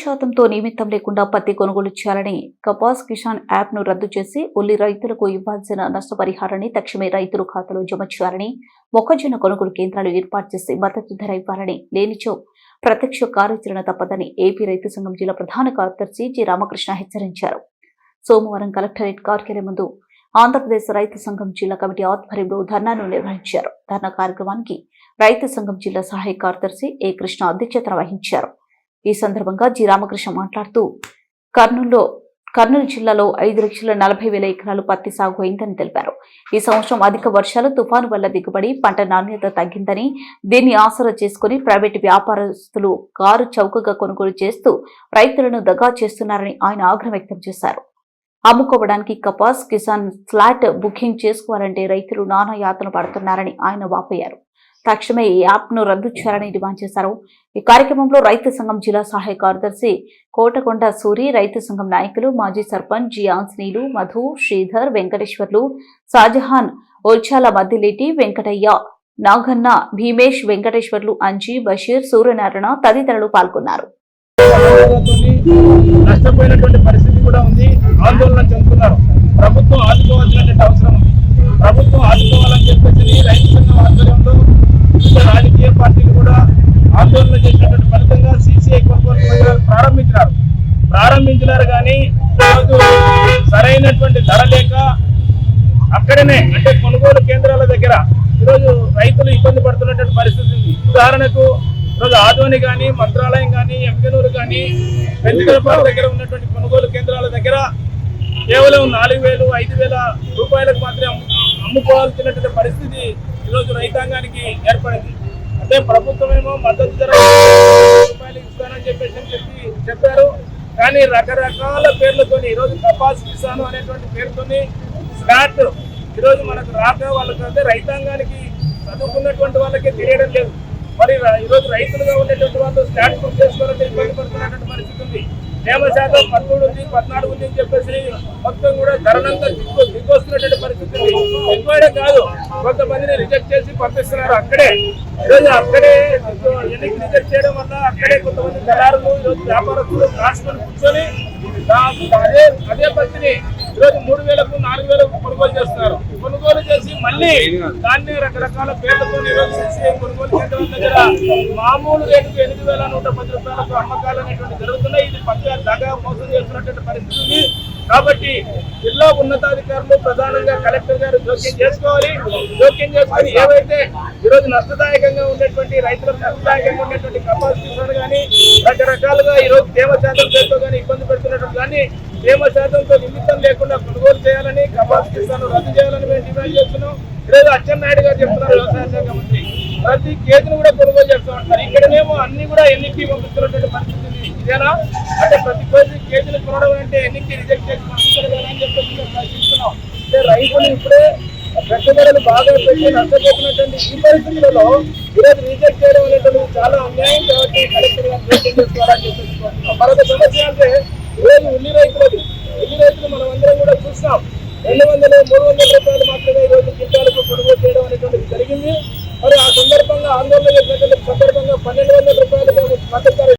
శాతంతో నిమిత్తం లేకుండా పత్తి కొనుగోలు చేయాలని కపాస్ కిసాన్ యాప్ను రద్దు చేసి ఉల్లి రైతులకు ఇవ్వాల్సిన నష్టపరిహారాన్ని తక్షణమే రైతుల ఖాతాలో జమ చేయాలని మొక్కజొన్న కొనుగోలు కేంద్రాలు ఏర్పాటు చేసి మద్దతు ధర ఇవ్వాలని లేనిచో ప్రత్యక్ష కార్యాచరణ తప్పదని ఏపీ రైతు సంఘం జిల్లా ప్రధాన కార్యదర్శి జి రామకృష్ణ హెచ్చరించారు. సోమవారం కలెక్టరేట్ కార్యాలయం ముందు ఆంధ్రప్రదేశ్ రైతు సంఘం జిల్లా కమిటీ ఆధ్వర్యంలో ధర్నాను నిర్వహించారు. ధర్నా కార్యక్రమానికి రైతు సంఘం జిల్లా సహాయ కార్యదర్శి ఏ కృష్ణ అధ్యక్షతన వహించారు. ఈ సందర్భంగా జి. రామకృష్ణ మాట్లాడుతూ కర్నూలులో కర్నూలు జిల్లాలో ఐదు లక్షల నలభై వేల ఎకరాలు పత్తి సాగు అయిందని తెలిపారు. ఈ సంవత్సరం అధిక వర్షాలు తుఫాను వల్ల దిగుబడి పంట నాణ్యత తగ్గిందని దీన్ని ఆసరా చేసుకుని ప్రైవేటు వ్యాపారస్తులు కారు చౌకగా కొనుగోలు చేస్తూ రైతులను దగా చేస్తున్నారని ఆయన ఆగ్రహం వ్యక్తం చేశారు. అమ్ముకోవడానికి కపాస్ కిసాన్ ఫ్లాట్ బుకింగ్ చేసుకోవాలంటే రైతులు నానా యాతన పడుతున్నారని ఆయన వాపోయారు. తక్షణమే ఈ యాప్ను రద్దు చేయాలని డిమాండ్ చేశారు. ఈ కార్యక్రమంలో రైతు సంఘం జిల్లా సహాయ కార్యదర్శి కోటకొండ సూరి రైతు సంఘం నాయకులు మాజీ సర్పంచ్ జి ఆంజనేయులు మధు శ్రీధర్ వెంకటేశ్వర్లు షాజహాన్ ఓల్చాల మద్దిలేటి వెంకటయ్య నాగన్న భీమేష్ వెంకటేశ్వర్లు అంజీ బషీర్ సూర్యనారాయణ తదితరులు పాల్గొన్నారు. నష్టపోయినటువంటి పరిస్థితి కూడా ఉంది ఆందోళన చెందుతున్నారు ప్రభుత్వం ఆదుకోవాల్సినటువంటి అవసరం ఉంది ప్రభుత్వం ఆదుకోవాలని చెప్పేసి రైతు సంఘం ఆధ్వర్యంలో వివిధ రాజకీయ పార్టీలు కూడా ఆందోళన చేసినటువంటి ఫలితంగా సీసీఐ కొనుగోలు కేంద్రాలు ప్రారంభించినారు ప్రారంభించినారు కానీ ఈరోజు సరైనటువంటి ధర లేక అక్కడనే అంటే కొనుగోలు కేంద్రాల దగ్గర ఈరోజు రైతులు ఇబ్బంది పడుతున్నటువంటి పరిస్థితి ఉంది. ఉదాహరణకు ఈరోజు ఆదోని కానీ మంత్రాలయం కానీ ఎంకనూరు కానీ పెంచుకలపాడు దగ్గర ఉన్నటువంటి కొనుగోలు కేంద్రాల దగ్గర కేవలం నాలుగు వేలు ఐదు వేల రూపాయలకు మాత్రమే అమ్ముకోవాల్సినటువంటి పరిస్థితి ఈరోజు రైతాంగానికి ఏర్పడింది. అంటే ప్రభుత్వం ఏమో మద్దతు ధర రూపాయలు ఇస్తానని చెప్పేసి కానీ రకరకాల పేర్లతో ఈరోజు కపాస్ కిసాను అనేటువంటి పేరుతోని స్లాట్ ఈరోజు మనకు రాక వాళ్ళకి అంటే రైతాంగానికి చదువుకున్నటువంటి వాళ్ళకి తెలియడం లేదు. మరి ఈరోజు రైతులుగా ఉండేటువంటి వాళ్ళు స్లాట్ బుక్ చేసుకోవాలంటే ఇబ్బంది పడుతున్నటువంటి పరిస్థితి ఉంది తేమ శాతం పదమూడు ఉంది పద్నాలుగు ఉంది అని చెప్పేసి మొత్తం కూడా ధరనంతా దిగ్గు దిగ్గొస్తున్నటువంటి పరిస్థితి ఉంది. ఎక్కువడే కాదు. కొంతమందిని రిజెక్ట్ చేసి పంపిస్తున్నారు అక్కడే. ఈరోజు అక్కడే ఎన్నిక రిజెక్ట్ చేయడం వల్ల అక్కడే కొంతమంది దళారులు ఈరోజు వ్యాపారస్తులు రాసుకొని కూర్చొని అదే అదే పరిస్థితిని ఈరోజు మూడు వేలకు నాలుగు వేలకు కొనుగోలు చేస్తున్నారు. కొనుగోలు దాన్ని రకరకాల పేర్లతో ఈరోజు కొనుగోలు కేంద్రాల దగ్గర మామూలు రేటుకు ఎనిమిది వేల నూట పది రూపాయలకు అమ్మకాలు అనేటువంటి జరుగుతున్నాయి. ఇది పక్క దగా మోసం చేస్తున్నటువంటి పరిస్థితి ఉంది. కాబట్టి జిల్లా ఉన్నతాధికారులు ప్రధానంగా కలెక్టర్ గారు జోక్యం చేసుకోవాలి. జోక్యం చేసుకొని ఏవైతే ఈరోజు నష్టదాయకంగా ఉండేటువంటి రైతులకు నష్టదాయకంగా ఉండేటువంటి కపాసిటీ కానీ రకరకాలుగా ఈరోజు తేమ శాతం పేరుతో కానీ ఇబ్బంది పెడుతున్నట్టు కానీ తేమ శాతంతో నిమిత్తం లేకుండా కొనుగోలు చేయాలని కెపాసిటీలను రద్దు చేయాలని మేము డిమాండ్ చేస్తున్నాం. ఈరోజు అచ్చెన్నాయుడు గారు చెప్తున్నారు వ్యవసాయ శాఖ మంత్రి. ప్రతి కేసును కూడా కొనుగోలు చేస్తూ ఉంటారు ఇక్కడనేమో అన్ని కూడా ఎన్నికీ పంపిస్తున్నటువంటి పరిస్థితి ఇదేనా? అంటే ప్రతి కేజీ కేసులు కొనడం అంటే ఎన్నికీ రిజెక్ట్ చేసి పంపిస్తారు కదా అని చెప్పేసి మేము ప్రశ్నిస్తున్నాం. అంటే రైతులు ఇప్పుడే పెట్టుబడులు బాగా పెట్టి నష్టపోతున్నటువంటి ఈ పరిస్థితులలో ఈరోజు రిజెక్ట్ చేయడం అనేటువంటి చాలా అన్యాయం కాబట్టి కలెక్టర్ గారు జోక్యం చేసుకోవాలని చెప్పేసి మరొక సమస్య అంటే ఈరోజు ఉల్లి రైతులది ఉల్లి రైతులు మనం అందరం కూడా చూస్తాం. రెండు వందలు మూడు వందల రూపాయలు మాత్రమే ఈరోజు రోజు కొనుగోలు చేయడం అనేటువంటిది జరిగింది. మరి ఆ సందర్భంగా ఆందోళన చేసినటువంటి సందర్భంగా పన్నెండు వందల రూపాయలుగా మద్దతు